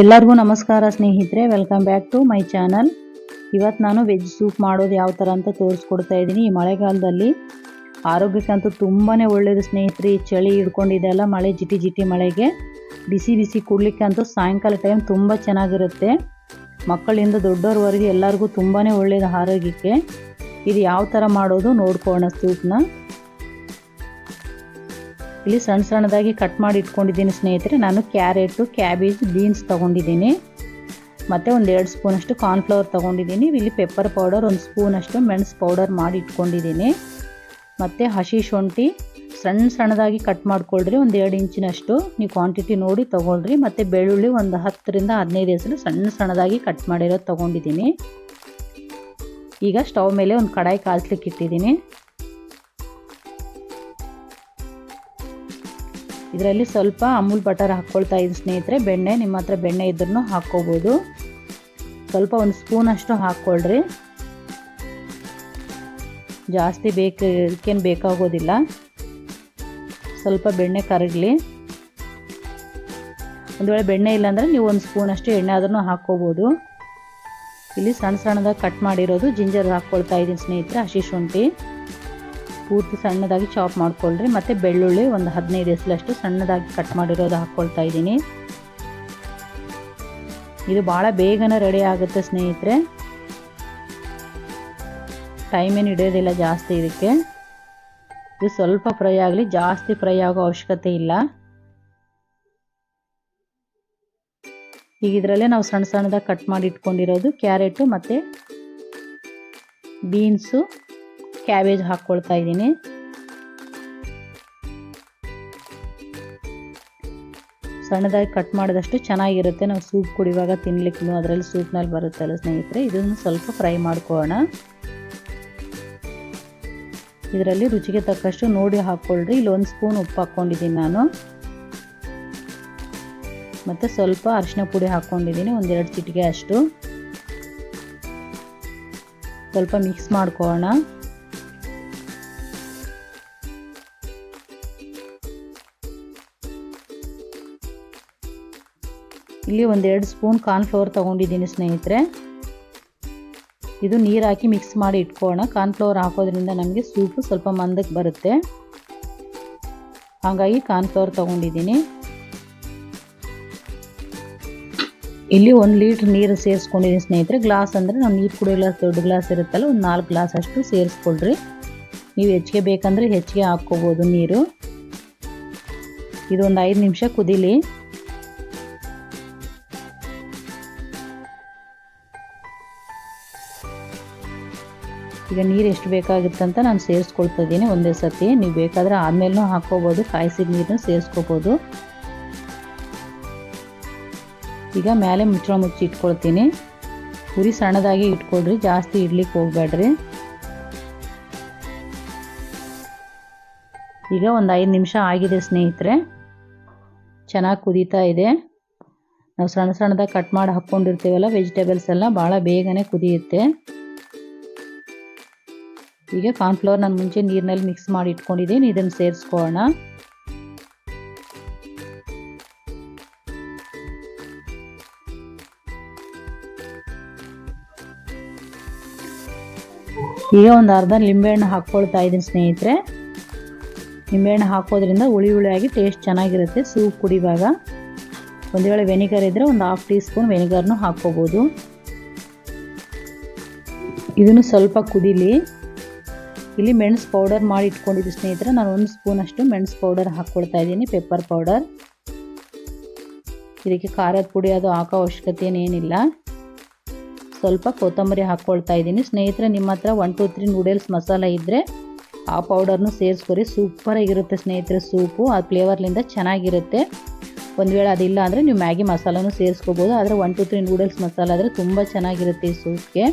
ಎಲ್ಲರಿಗೂ ನಮಸ್ಕಾರ ಸ್ನೇಹಿತರೆ welcome back to my channel ಇವತ್ತು ನಾನು ವೆಜ್ ಸೂಪ್ ಮಾಡೋದು ಯಾವ ಥರ ಅಂತ ತೋರಿಸ್ಕೊಡ್ತಾ ಇದ್ದೀನಿ. ಈ ಮಳೆಗಾಲದಲ್ಲಿ ಆರೋಗ್ಯಕ್ಕಂತೂ ತುಂಬಾ ಒಳ್ಳೆಯದು ಸ್ನೇಹಿತರೆ, ಈ ಚಳಿ ಹಿಡ್ಕೊಂಡಿದೆ ಅಲ್ಲ, ಮಳೆ ಜಿಟಿ ಜಿಟಿ ಮಳೆಗೆ. ಬಿಸಿ ಬಿಸಿ ಕುಡ್ಲಿಕ್ಕಂತೂ ಸಾಯಂಕಾಲ ಟೈಮ್ ತುಂಬ ಚೆನ್ನಾಗಿರುತ್ತೆ. ಮಕ್ಕಳಿಂದ ದೊಡ್ಡವ್ರವರೆಗೆ ಎಲ್ಲರಿಗೂ ತುಂಬಾ ಒಳ್ಳೆಯದು ಆರೋಗ್ಯಕ್ಕೆ. ಇದು ಯಾವ ಥರ ಮಾಡೋದು ನೋಡ್ಕೋಣ ಸೂಪ್ನ ಇಲ್ಲಿ ಸಣ್ಣ ಸಣ್ಣದಾಗಿ ಕಟ್ ಮಾಡಿ ಇಟ್ಕೊಂಡಿದ್ದೀನಿ ಸ್ನೇಹಿತರೆ. ನಾನು ಕ್ಯಾರೆಟು, ಕ್ಯಾಬೇಜ್, ಬೀನ್ಸ್ ತೊಗೊಂಡಿದ್ದೀನಿ. ಮತ್ತು ಒಂದು ಎರಡು ಸ್ಪೂನಷ್ಟು ಕಾರ್ನ್ಫ್ಲವರ್ ತೊಗೊಂಡಿದ್ದೀನಿ. ಇಲ್ಲಿ ಪೆಪ್ಪರ್ ಪೌಡರ್ ಒಂದು ಸ್ಪೂನಷ್ಟು ಮೆಣಸು ಪೌಡರ್ ಮಾಡಿ ಇಟ್ಕೊಂಡಿದ್ದೀನಿ. ಮತ್ತು ಹಸಿ ಶುಂಠಿ, ಸಣ್ಣ ಸಣ್ಣದಾಗಿ ಕಟ್ ಮಾಡ್ಕೊಳ್ರಿ. ಒಂದು ಎರಡು ಇಂಚಿನಷ್ಟು. ನೀವು ಕ್ವಾಂಟಿಟಿ ನೋಡಿ ತೊಗೊಳ್ರಿ. ಮತ್ತು ಬೆಳ್ಳುಳ್ಳಿ ಒಂದು ಹತ್ತರಿಂದ ಹದಿನೈದು ಹೆಸರು ಸಣ್ಣ ಸಣ್ಣದಾಗಿ ಕಟ್ ಮಾಡಿರೋದು ತೊಗೊಂಡಿದ್ದೀನಿ. ಈಗ ಸ್ಟವ್ ಮೇಲೆ ಒಂದು ಕಡಾಯಿ ಕಾಯಿಸ್ಲಿಕ್ಕೆ ಇಟ್ಟಿದ್ದೀನಿ ಇದರಲ್ಲಿ ಸ್ವಲ್ಪ ಅಮೂಲ್ ಬಟರ್ ಹಾಕ್ಕೊಳ್ತಾ ಇದ್ದೀನಿ ಸ್ನೇಹಿತರೆ. ಬೆಣ್ಣೆ, ನಿಮ್ಮ ಹತ್ರ ಬೆಣ್ಣೆ ಇದ್ರೂ ಹಾಕ್ಕೋಬೋದು. ಸ್ವಲ್ಪ ಒಂದು ಸ್ಪೂನಷ್ಟು ಹಾಕ್ಕೊಳ್ರಿ. ಜಾಸ್ತಿ ಬೇಕು, ಇದಕ್ಕೇನು ಬೇಕಾಗೋದಿಲ್ಲ. ಸ್ವಲ್ಪ ಬೆಣ್ಣೆ ಕರಗಲಿ. ಒಂದು ವೇಳೆ ಬೆಣ್ಣೆ ಇಲ್ಲಾಂದರೆ ನೀವು ಒಂದು ಸ್ಪೂನಷ್ಟು ಎಣ್ಣೆ ಆದ್ರೂ ಹಾಕ್ಕೋಬೋದು. ಇಲ್ಲಿ ಸಣ್ಣ ಸಣ್ಣದಾಗಿ ಕಟ್ ಮಾಡಿರೋದು ಜಿಂಜರ್ ಹಾಕ್ಕೊಳ್ತಾ ಇದ್ದೀನಿ ಸ್ನೇಹಿತರೆ, ಹಸಿ ಶುಂಠಿ. ಪೂರ್ತಿ ಸಣ್ಣದಾಗಿ ಚಾಪ್ ಮಾಡ್ಕೊಳ್ರಿ. ಮತ್ತು ಬೆಳ್ಳುಳ್ಳಿ ಒಂದು ಹದಿನೈದು ಎಸಲಷ್ಟು ಸಣ್ಣದಾಗಿ ಕಟ್ ಮಾಡಿರೋದು ಹಾಕ್ಕೊಳ್ತಾ ಇದ್ದೀನಿ. ಇದು ಭಾಳ ಬೇಗನೆ ರೆಡಿ ಆಗುತ್ತೆ ಸ್ನೇಹಿತರೆ. ಟೈಮ್ ಏನು ಹಿಡಿಯೋದಿಲ್ಲ ಜಾಸ್ತಿ ಇದಕ್ಕೆ. ಇದು ಸ್ವಲ್ಪ ಫ್ರೈ ಆಗಲಿ, ಜಾಸ್ತಿ ಫ್ರೈ ಆಗೋ ಅವಶ್ಯಕತೆ ಇಲ್ಲ. ಈಗ ಇದರಲ್ಲೇ ನಾವು ಸಣ್ಣ ಸಣ್ಣದಾಗಿ ಕಟ್ ಮಾಡಿ ಇಟ್ಕೊಂಡಿರೋದು, ಕ್ಯಾರೆಟು ಮತ್ತು ಬೀನ್ಸು ಕ್ಯಾಬೇಜ್ ಹಾಕ್ಕೊಳ್ತಾ ಇದ್ದೀನಿ. ಸಣ್ಣದಾಗಿ ಕಟ್ ಮಾಡಿದಷ್ಟು ಚೆನ್ನಾಗಿರುತ್ತೆ. ನಾವು ಸೂಪ್ ಕುಡಿಯುವಾಗ ತಿನ್ಲಿಕ್ಕೂ ಅದರಲ್ಲಿ ಸೂಪ್ನಲ್ಲಿ ಬರುತ್ತಲ್ಲ ಸ್ನೇಹಿತರೆ, ಇದನ್ನು ಸ್ವಲ್ಪ ಫ್ರೈ ಮಾಡ್ಕೊಳ್ಳೋಣ. ಇದರಲ್ಲಿ ರುಚಿಗೆ ತಕ್ಕಷ್ಟು ನೋಡಿ ಹಾಕ್ಕೊಳ್ರಿ. ಇಲ್ಲಿ ಒಂದು ಸ್ಪೂನ್ ಉಪ್ಪು ಹಾಕ್ಕೊಂಡಿದ್ದೀನಿ ನಾನು. ಮತ್ತು ಸ್ವಲ್ಪ ಅರಿಶಿನ ಪುಡಿ ಹಾಕ್ಕೊಂಡಿದ್ದೀನಿ ಒಂದೆರಡು ಚಿಟಿಕೆ ಅಷ್ಟು. ಸ್ವಲ್ಪ ಮಿಕ್ಸ್ ಮಾಡ್ಕೊಳ್ಳೋಣ. ಇಲ್ಲಿ ಒಂದೆರಡು ಸ್ಪೂನ್ ಕಾರ್ನ್ಫ್ಲವರ್ ತೊಗೊಂಡಿದ್ದೀನಿ ಸ್ನೇಹಿತರೆ. ಇದು ನೀರು ಹಾಕಿ ಮಿಕ್ಸ್ ಮಾಡಿ ಇಟ್ಕೊಳ್ಳೋಣ. ಕಾರ್ನ್ಫ್ಲವರ್ ಹಾಕೋದ್ರಿಂದ ನಮಗೆ ಸೂಪು ಸ್ವಲ್ಪ ಮಂದಕ್ಕೆ ಬರುತ್ತೆ. ಹಾಗಾಗಿ ಕಾರ್ನ್ಫ್ಲವರ್ ತೊಗೊಂಡಿದ್ದೀನಿ. ಇಲ್ಲಿ ಒಂದು ಲೀಟ್ರ್ ನೀರು ಸೇರಿಸ್ಕೊಂಡಿದ್ದೀನಿ ಸ್ನೇಹಿತರೆ. ಗ್ಲಾಸ್ ಅಂದರೆ ನಾವು ನೀರು ಕುಡಿಯೋ ಗ್ಲಾಸ್, ದೊಡ್ಡ ಗ್ಲಾಸ್ ಇರುತ್ತಲ್ಲ, ಒಂದು ನಾಲ್ಕು ಗ್ಲಾಸ್ ಅಷ್ಟು ಸೇರಿಸ್ಕೊಳ್ರಿ. ನೀವು ಹೆಚ್ಚಿಗೆ ಬೇಕಂದರೆ ಹೆಚ್ಚಿಗೆ ಹಾಕ್ಕೋಬೋದು ನೀರು. ಇದೊಂದು ಐದು ನಿಮಿಷ ಕುದೀಲಿ. ಈಗ ನೀರು ಎಷ್ಟು ಬೇಕಾಗುತ್ತೆ ಅಂತ ನಾನು ಸೇರಿಸ್ಕೊಳ್ತಾ ಇದ್ದೀನಿ. ಒಂದೇ ಸತಿ ನೀವು ಬೇಕಾದರೆ ಆದಮೇಲೂ ಹಾಕ್ಕೋಬೋದು. ಕಾಯಿಸಿದ ನೀರನ್ನು ಸೇರಿಸ್ಕೋಬೋದು. ಈಗ ಮೇಲೆ ಮುಚ್ಚಳ ಮುಚ್ಚಿ ಇಟ್ಕೊಳ್ತೀನಿ. ಉರಿ ಸಣ್ಣದಾಗಿ ಇಟ್ಕೊಳ್ರಿ. ಜಾಸ್ತಿ ಇಡ್ಲಿಕ್ಕೆ ಹೋಗ್ಬೇಡ್ರಿ ಈಗ ಒಂದು ಐದು ನಿಮಿಷ ಆಗಿದೆ ಸ್ನೇಹಿತರೆ. ಚೆನ್ನಾಗಿ ಕುದೀತಾ ಇದೆ. ನಾವು ಸಣ್ಣ ಸಣ್ಣದಾಗಿ ಕಟ್ ಮಾಡಿ ಹಾಕ್ಕೊಂಡಿರ್ತೀವಲ್ಲ ವೆಜಿಟೇಬಲ್ಸ್ ಎಲ್ಲ ಭಾಳ ಬೇಗನೆ ಕುದಿಯುತ್ತೆ. ಈಗ ಕಾರ್ನ್ಫ್ಲವರ್ ನಾನು ಮುಂಚೆ ನೀರಿನಲ್ಲಿ ಮಿಕ್ಸ್ ಮಾಡಿ ಇಟ್ಕೊಂಡಿದ್ದೀನಿ, ಇದನ್ನು ಸೇರಿಸ್ಕೊಳ್ಳೋಣ. ಈಗ ಒಂದು ಅರ್ಧ ನಿಂಬೆಹಣ್ಣು ಹಾಕ್ಕೊಳ್ತಾ ಇದ್ದೀನಿ ಸ್ನೇಹಿತರೆ. ನಿಂಬೆಹಣ್ಣು ಹಾಕೋದ್ರಿಂದ ಹುಳಿ ಹುಳಿಯಾಗಿ ಟೇಸ್ಟ್ ಚೆನ್ನಾಗಿರುತ್ತೆ ಸೂಪ್ ಕುಡಿವಾಗ. ಒಂದು ವೇಳೆ ವೆನಿಗರ್ ಇದ್ದರೆ ಒಂದು ಹಾಫ್ ಟೀ ಸ್ಪೂನ್ ವೆನಿಗರ್ನು ಹಾಕ್ಕೋಬೋದು. ಇದನ್ನು ಸ್ವಲ್ಪ ಕುದೀಲಿ. ಇಲ್ಲಿ ಮೆಣಸು ಪೌಡರ್ ಮಾಡಿ ಇಟ್ಕೊಂಡಿದ್ದೀನಿ ಸ್ನೇಹಿತರೆ, ನಾನು ಒಂದು ಸ್ಪೂನಷ್ಟು ಮೆಣಸು ಪೌಡರ್ ಹಾಕ್ಕೊಳ್ತಾ ಇದ್ದೀನಿ ಪೆಪ್ಪರ್ ಪೌಡರ್ ಇದಕ್ಕೆ ಖಾರದ ಪುಡಿ ಅದು ಹಾಕೋ ಅವಶ್ಯಕತೆ ಏನಿಲ್ಲ. ಸ್ವಲ್ಪ ಕೊತ್ತಂಬರಿ ಹಾಕ್ಕೊಳ್ತಾ ಇದ್ದೀನಿ. ಸ್ನೇಹಿತರೆ, ನಿಮ್ಮ ಹತ್ರ one two three noodles masala ಇದ್ದರೆ ಆ ಪೌಡರ್ನು ಸೇರಿಸ್ಕೊರಿ. ಸೂಪರಾಗಿರುತ್ತೆ ಸ್ನೇಹಿತರೆ ಸೂಪು. ಆ ಫ್ಲೇವರ್ಲಿಂದ ಚೆನ್ನಾಗಿರುತ್ತೆ. ಒಂದು ವೇಳೆ ಅದಿಲ್ಲ ಅಂದರೆ ನೀವು ಮ್ಯಾಗಿ ಮಸಾಲನೂ ಸೇರಿಸ್ಕೋಬೋದು. ಆದರೆ one two three noodles masala ಆದರೆ ತುಂಬ ಚೆನ್ನಾಗಿರುತ್ತೆ ಈ ಸೂಪ್ಗೆ.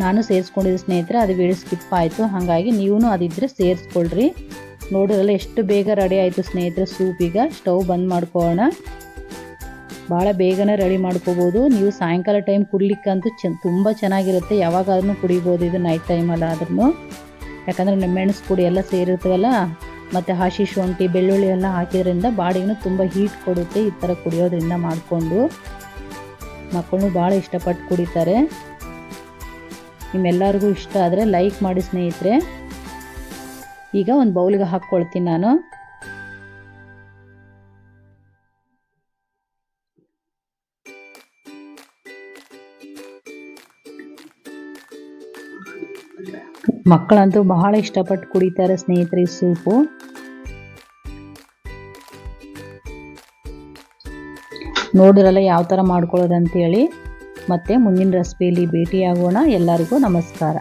ನಾನು ಸೇರಿಸ್ಕೊಂಡಿದ್ದೆ ಸ್ನೇಹಿತರೆ, ಅದು ವೀಡಿಯೋ ಸ್ಕಿಪ್ ಆಯಿತು. ಹಾಗಾಗಿ ನೀವು ಅದಿದ್ದರೆ ಸೇರಿಸ್ಕೊಳ್ರಿ. ನೋಡಿರಲ್ಲ, ಎಷ್ಟು ಬೇಗ ರೆಡಿ ಆಯಿತು ಸ್ನೇಹಿತರೆ ಸೂಪ್ ಈಗ. ಸ್ಟವ್ ಬಂದ್ ಮಾಡ್ಕೋಣ ಭಾಳ ಬೇಗನೆ ರೆಡಿ ಮಾಡ್ಕೋಬೋದು. ನೀವು ಸಾಯಂಕಾಲ ಟೈಮ್ ಕುಡ್ಲಿಕ್ಕಂತೂ ಚ ತುಂಬ ಚೆನ್ನಾಗಿರುತ್ತೆ. ಯಾವಾಗಾದ್ರೂ ಕುಡಿಬೋದು ಇದು ನೈಟ್ ಟೈಮಲ್ಲಿ ಆದ್ರೂ ಯಾಕಂದರೆ ಮೆಣಸು ಪುಡಿ ಎಲ್ಲ ಸೇರಿರ್ತೀವಲ್ಲ ಮತ್ತು ಹಸಿ ಶುಂಠಿ, ಬೆಳ್ಳುಳ್ಳಿ ಎಲ್ಲ ಹಾಕಿದ್ರಿಂದ ಬಾಡಿಗೂ ತುಂಬ ಹೀಟ್ ಕೊಡುತ್ತೆ ಈ ಥರ ಕುಡಿಯೋದ್ರಿಂದ ಮಾಡಿಕೊಂಡು. ಮಕ್ಕಳು ಭಾಳ ಇಷ್ಟಪಟ್ಟು ಕುಡಿತಾರೆ. ನಿಮ್ಮೆಲ್ಲರಿಗೂ ಇಷ್ಟ ಆದರೆ ಲೈಕ್ ಮಾಡಿ ಸ್ನೇಹಿತರೆ. ಈಗ ಒಂದು ಬೌಲ್ಗೆ ಹಾಕ್ಕೊಳ್ತೀನಿ ನಾನು. ಮಕ್ಕಳಂತೂ ಬಹಳ ಇಷ್ಟಪಟ್ಟು ಕುಡಿತಾರೆ ಸ್ನೇಹಿತರೆ ಸೂಪು. ನೋಡಿರಲ್ಲ ಯಾವ ಥರ ಮಾಡ್ಕೊಳ್ಳೋದು ಅಂತೇಳಿ ಮತ್ತೆ ಮುಂದಿನ ರೆಸಿಪಿಯಲ್ಲಿ ಭೇಟಿಯಾಗೋಣ. ಎಲ್ಲರಿಗೂ ನಮಸ್ಕಾರ.